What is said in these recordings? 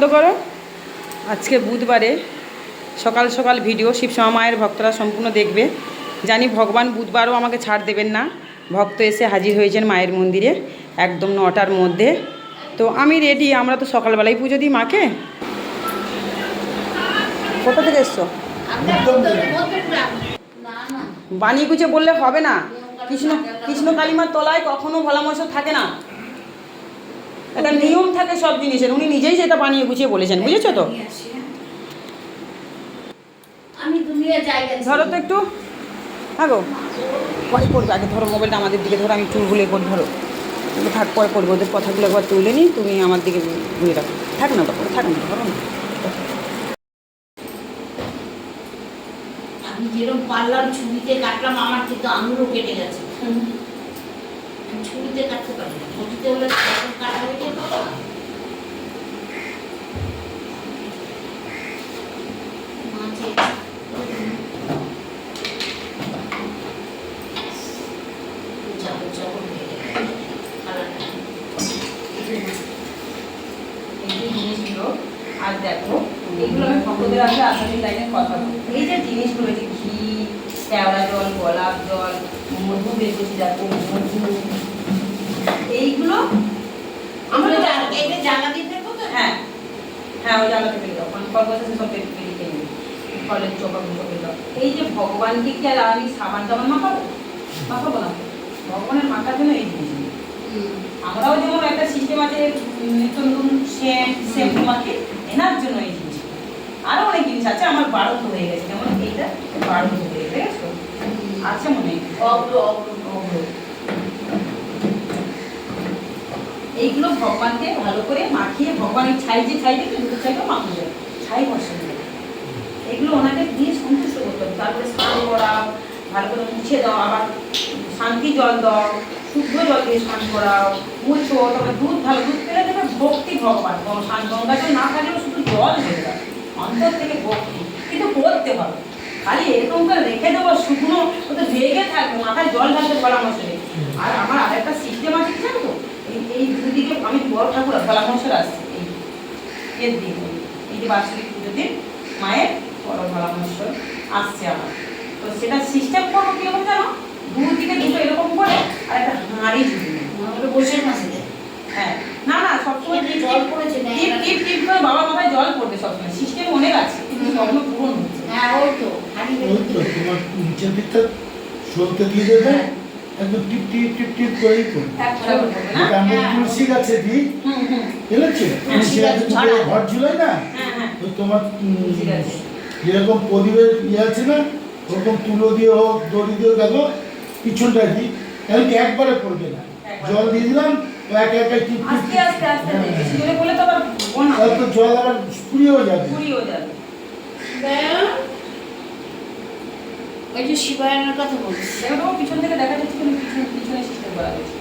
বন্ধ করো। আজকে বুধবারে সকাল সকাল ভিডিও শিবশ্যামা মায়ের ভক্তরা সম্পূর্ণ দেখবে। জানি ভগবান বুধবারও আমাকে ছাড় দেবেন না। ভক্ত এসে হাজির হয়েছেন মায়ের মন্দিরে একদম নটার মধ্যে। তো আমি রেডি আমরা তো সকালবেলায় পুজো দিই মাকে। কোথা থেকে এসছো? বানিয়ে কুচে বললে হবে না। কৃষ্ণ কৃষ্ণ কালিমার তলায় কখনো ভোলা মশল থাকে না। একটা নিয়ম থাকে সব জিনিসের। উনি নিজেই সেটা বানিয়ে গুছিয়ে বলেছেন বুঝেছ তো? ধরো তো একটু। হ্যাঁ গো পরে করবে আগে ধরো মোবাইলটা আমাদের দিকে ধরো আমি চুলগুলো একবার ধরো। থাক পরে করব ওদের কথাগুলো একবার তুলে নিই তুমি আমার দিকে ঘুরে রাখো। থাক না তারপরে থাক না ধরো না। আমি যেরকম পারলাম ছুরিতে কাটলাম আমার কিন্তু আঙুলও কেটে গেছে। ছুরিতে কাটতে পারি ছুরিতে হলে কাটা হয়ে যেত মাঝে চাপড় চাপড় গেছে কালারটা। এই যে জিনিসগুলো, আর দেখো এইগুলো আমি কথা বলব এই যে জিনিসগুলো, যে ঘি, কেওড়া জল, গোলাপ জল, মধু বের করছি, দেখো, মধু এইগুলো আমরা এটা জ্বালা দিয়ে ফেলব তো? হ্যাঁ। হ্যাঁ ওই জানলাতে পেয়ে দাও কারণ ফল সব খেয়ে ফলের চোখা পেয়ে দাও এই যে ভগবানকে কি আর আমি সাবান টাবান মাখাবো? মাখাবো না। ভগবানের মাখার জন্য এই হুম। আমরাও যেমন একটা সিস্টেম আছে নিত্য নতুন শ্যাম্পু মাখি এনার জন্য এই জিনিস। আরও অনেক জিনিস আছে আমার বারন্ত হয়ে গেছে। যেমন এইটা বারন্ত হয়ে গেছে আছে মনে হয়। অগ্র অগ্র অগ্র। এইগুলো ভগবানকে ভালো করে মাখিয়ে ভগবানের ছাই যে ছাই দিতে দুটো ছাইটা মাখতে যায়। ছাই বসে এগুলো ওনাকে দিয়ে সন্তুষ্ট করতে হবে। তারপরে স্নান করাও ভালো করে মুছে দাও, আবার শান্তি জল দাও, শুদ্ধ জল দিয়ে স্নান করাও মুছো, তারপরে দুধ, ভালো দুধ পেলে দেবে ভক্তি ভগবান। কোনো স্নান গঙ্গা জল না থাকলেও শুধু জল হয়ে যায়। অন্তর থেকে ভক্তি। কিন্তু করতে হবে। খালি এরকম করে রেখে দেবো, শুকনো, ওতে রেগে থাকবে, মাথায় জল ঢালতে পরামর্শ নেই আর আমার আরেকটা সিস্টেম আছে জানো তো? এই দুদিকে আমি বড় ঠাকুর পরামর্শ আসছে এই এর দিন এই যে বার্ষিক পুজো দিন মায়ের বড় পরামর্শ আসছে আমার। তো সেটা সিস্টেম করব কীরকম জানো? দুদিকে দুটো এরকম করে আর একটা হাঁড়ি ঝুলিয়ে নেব। বসে মাসে দেয় হ্যাঁ। না না সবসময় জল পড়েছে টিপ টিপ টিপ করে বাবা মাথায় জল পড়বে সবসময়। সিস্টেম অনেক আছে কিন্তু স্বপ্ন পূরণ হচ্ছে হ্যাঁ ওই তো হাঁড়ি ওই তো তোমার নিচের দিকটা সলতে দিয়ে দেবে? একদম টিপ টিপ টিপ টিপ করে আমরা। তুলসী গাছে দিই হুম হুম। বুঝেছ তুলসী গাছে। ঘর ঝুলাই না? হ্যাঁ হ্যাঁ। ওই তোমার তুলসী গাছে। যেরকম প্রদীপের ইয়ে আছে না ওরকম তুলো দিয়ে হোক দড়ি দিয়ে দেখো পিছনটা দিই তাহলে কি একবারে পড়বে না? জল দিয়ে দিলাম একে টিপ টিপ হ্যাঁ। তো তো জল আবার ফুরিয়েও যাবে। পুরিও যাবে। ওই যে শিবায়নের কথা বলছি দেখো পিছন থেকে দেখা যাচ্ছে কিন্তু পিছনে পিছনে সিস্টেম করা হয়েছে।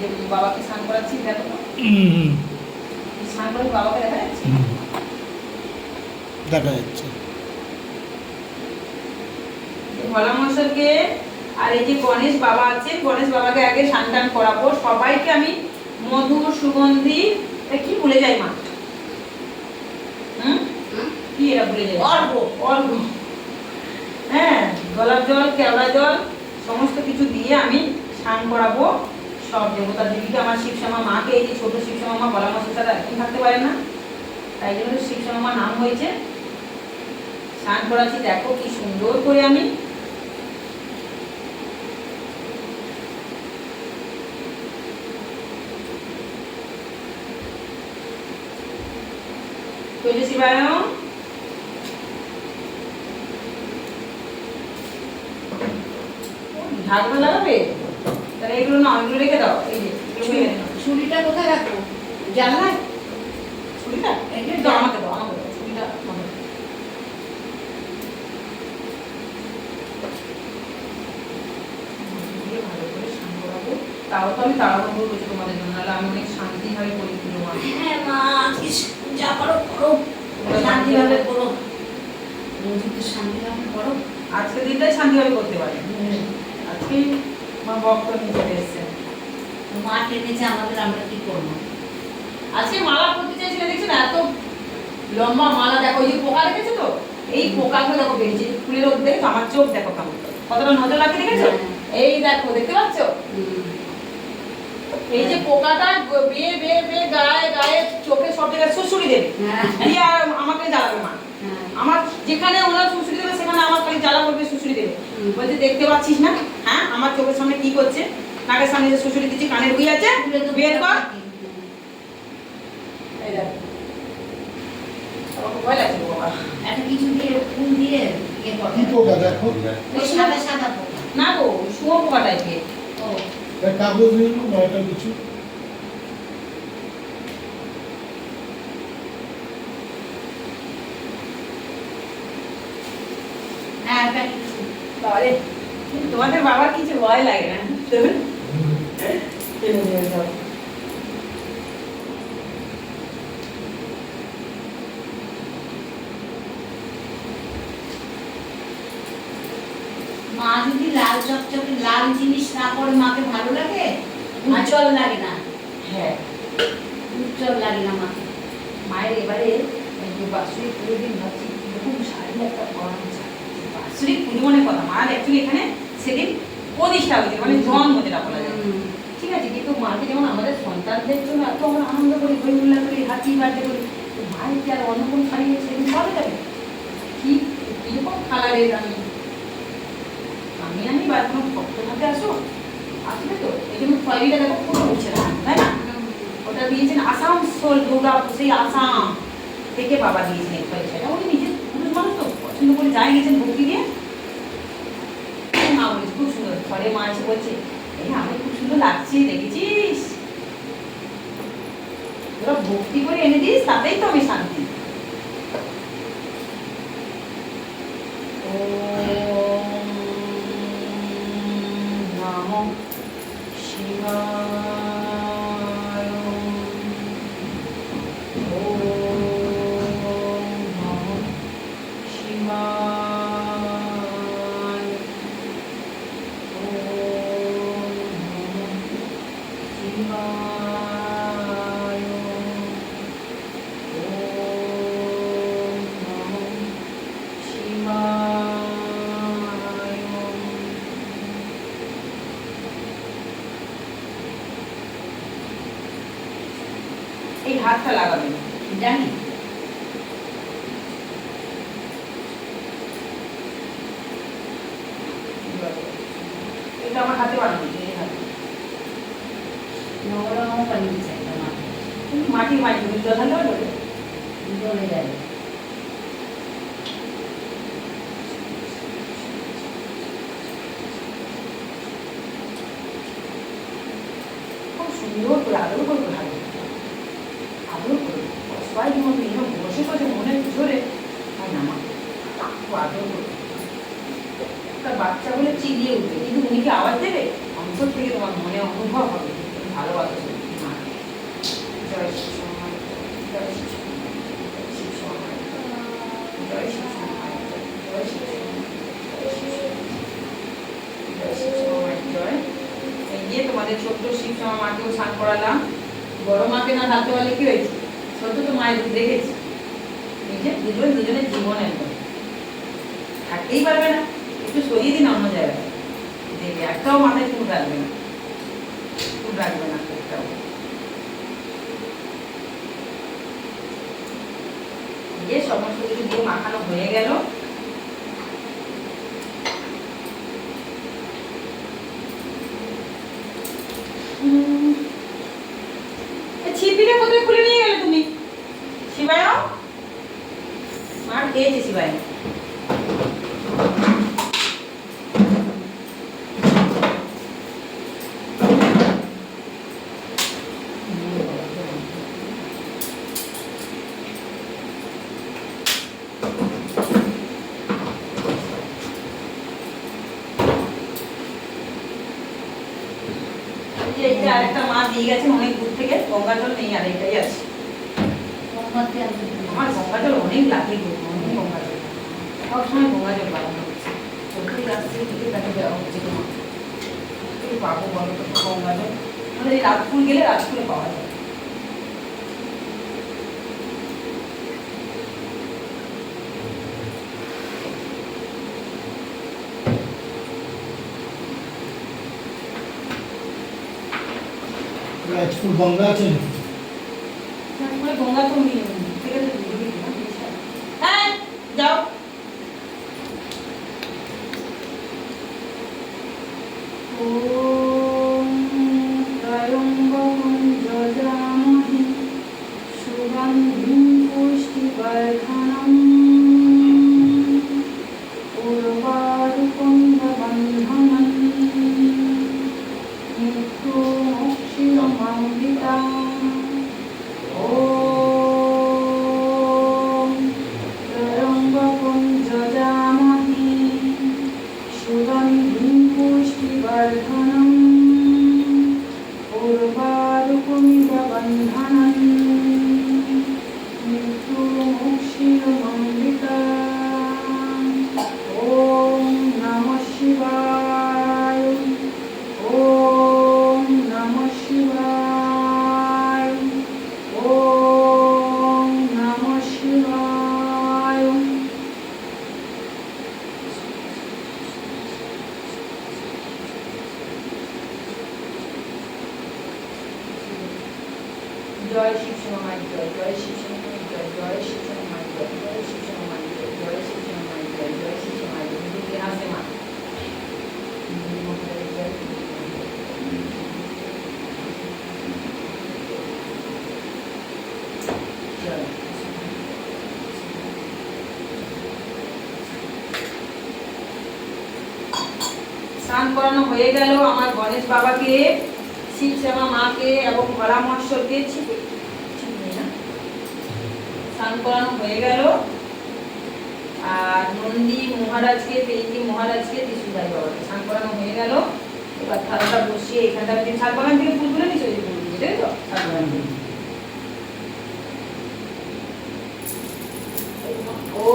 যে বাবাকে স্নান করাচ্ছি দেখো স্নান করে বাবাকে দেখা যাচ্ছে? দেখা যাচ্ছে। ভোলা মশাইকে আর এই যে গণেশ বাবা আছেন গণেশ বাবাকে আগে স্নান টান করাবো। সবাইকে আমি মধু সুগন্ধি কি ভুলে যাই মা? হুম? কি এরা ভুলে যায়? অর্ঘ্য। অর্ঘ হ্যাঁ। গোলাপ জল কেওড়া জল, সমস্ত কিছু দিয়ে আমি স্নান করাবো। সব দেবতা দেবীকে, আমার শিবশ্যামা মাকে, এই যে ছোট শিবশ্যামা মা, বলা মাসের সাথে একদিন থাকতে পারে না। তাই জন্য শিবশ্যামা মা নাম হয়েছে। স্নান করাচ্ছি, দেখো কি সুন্দর করে আমি। তুলসী শিবায়ন ঢাকনা লাগাবে তাহলে এগুলো না এগুলো রেখে দাও। এই যে। ছুরিটা কোথায় রাখব? জানলায়? ছুরিটা? দাও আমাকে দাও আমাকে দাও। ছুরিটা আমাকে দাও। দিয়ে ভালো করে স্নান করাবো। তাও তো আমি তাড়াহুড়ো করছি তোমাদের জন্য নাহলে আমি অনেক শান্তিভাবে করি হ্যাঁ মা যা পারো করো। শান্তিভাবে করো। রোজিতে শান্তিভাবে করো। আজকে দিনটাই শান্তিভাবে করতে পারি। আজকে মা চলে এসছেন মা টেনেছে আমাদের আমরা কি করব? আজকে মালা করতে চাইছিলে দেখছেন এত লম্বা মালা দেখো ওই যে পোকা দেখেছ তো? এই পোকাগুলো দেখো বেরিয়েছে ফুলের ওপর আমার চোখ দেখো কেমন। কতটা নজর দেখেছ? এই দেখো দেখতে পাচ্ছ? এই যে পোকাটা বেয়ে বেয়ে বেয়ে গায়ে গায়ে চোখে সব জায়গায় শুশুড়ি দেবে। হ্যাঁ। দিয়ে আর আমাকে জ্বালাবে মা। আমার যেখানে ওনার শুশুড়ি দেবে সেখানে আমার খালি জ্বালা করবে শুশুড়ি দেবে। বলছে দেখতে পাচ্ছিস না? হ্যাঁ আমার চোখের সামনে কি করছে? নাকের সামনে যে শুশুরি দিচ্ছি কানের বুই আছে? বের কর। না গো বাবা একটা কিছু দিয়ে ফুল দিয়ে ইয়ে করে কি পোকা দেখো ওই সাদা সাদা পোকা না গো শুয়ো পোকা টাইপের ও একটা কাগজ নিয়ে নাও, বা একটা কিছু হ্যাঁ একটা কিছু বাবারে তোমাদের বাবার কিছু ভয় লাগে না। মা যদি লাল চকচকে লাল জিনিস না পরে মাকে ভালো লাগে? উজ্জ্বল লাগে না। হ্যাঁ। উজ্জ্বল লাগে না মাকে। মায়ের এবারে এই যে বাৎসরিক দিন ভাবছি এরকম শাড়ি একটা পরানো। বাৎসরিক পুজো মানে কথা। মার অ্যাকচুয়ালি এখানে সেদিন প্রতিষ্ঠা হয়েছে মানে জন্ম যেটা বলা যায়। ঠিক আছে কিন্তু মাকে যেমন আমাদের সন্তানদের জন্য এত আমরা আনন্দ করি হই করি হাতি বাড়তে করি মায়ের কি আর অন্য কোনো শাড়ি সেদিন পাওয়া যাবে কি কীরকম কালারের আমি? আমি আমি বা কোনো ভক্ত হাতে আসো আসবে তো? এই জন্য খয়েরিটা দেখো পুরো উঠছে না তাই না? ওটা দিয়েছেন আসানসোল দুর্গাপুর সেই আসাম থেকে বাবা দিয়েছেন এই পয়সাটা উনি নিজে পুরুষ মানুষ তো পছন্দ করে যাই গেছেন ভক্তি দিয়ে খুব সুন্দর। ঘরে মা বলছে আমি খুব সুন্দর লাগছে, দেখেছিস? তোরা ভক্তি করে এনে দিস, তাতেই তো আমি শান্তি। ওম শিবা ওম নমঃ শিবায় ওম নমঃ শিবায় ওম নমঃ শিবায় এই হাতটা লাগাবেন জানি। এটা আমার হাতে বানানো এই হাতে। নগরম বানিয়ে চাই মাটি। মাটি মাটি জল ঢাললে যায় যাবে খুব সুন্দর করে আদর করে ভালো আদর করে সবাই যেমন এরকম বসে বসে মনের জোরে আর না মা খুব আদর করে একটা বাচ্চা বলে চিলিয়ে উঠবে। কিন্তু উনি কি আওয়াজ দেবে? অন্তর থেকে তোমার মনে অনুভব হবে। ভালোবাসো। তোমাদের মাকেও স্নান করালাম। বড় মাকে না কি হয়েছে? তো মায়ের দেখেছি। নিজে দুজন দুজনের জীবনের থাকতেই পারবে না। একটু সরিয়ে দিন অন্য জায়গায়। দেখবে একটাও মাথায় ফুল রাখবে না। ফুল রাখবে না একটাও। সমস্ত কিছু দিয়ে মাখানো হয়ে গেল উম, এ ছিপিটা কোথায় খুলে নিয়ে গেলে তুমি শিবায় মার খেয়েছে শিবায় আরেকটা মা দিয়ে গেছেন অনেক দূর থেকে গঙ্গা জল নেই, আর এটাই আছে। আমার গঙ্গা জল অনেক লাগে অনেক গঙ্গা জল। সবসময় গঙ্গা জল বাড়ানো হচ্ছে চোখের কাছ থেকে তাকে দেওয়া হচ্ছে তোমার পাবো বলো তো, গঙ্গা জল। এই রাজপুর গেলে রাজপুরে পাওয়া যায়। গঙ্গা আছে? গঙ্গা তো চড়ানো হয়ে গেল আমার গণেশ বাবাকে শিবশ্যামা মাকে এবং ভোলা মহেশ্বরকে স্নান করানো হয়ে গেল। আর নন্দী মহারাজকে পেইজি মহারাজকে যিশুদাই বাবাকে স্নান করানো হয়ে গেল। এবার থালাটা বসিয়ে এখানটা আপনি ছাদ বাগান থেকে ফুল তুলে নিচে ফুল দিয়ে তাই তো? ছাদ বাগান থেকে। ও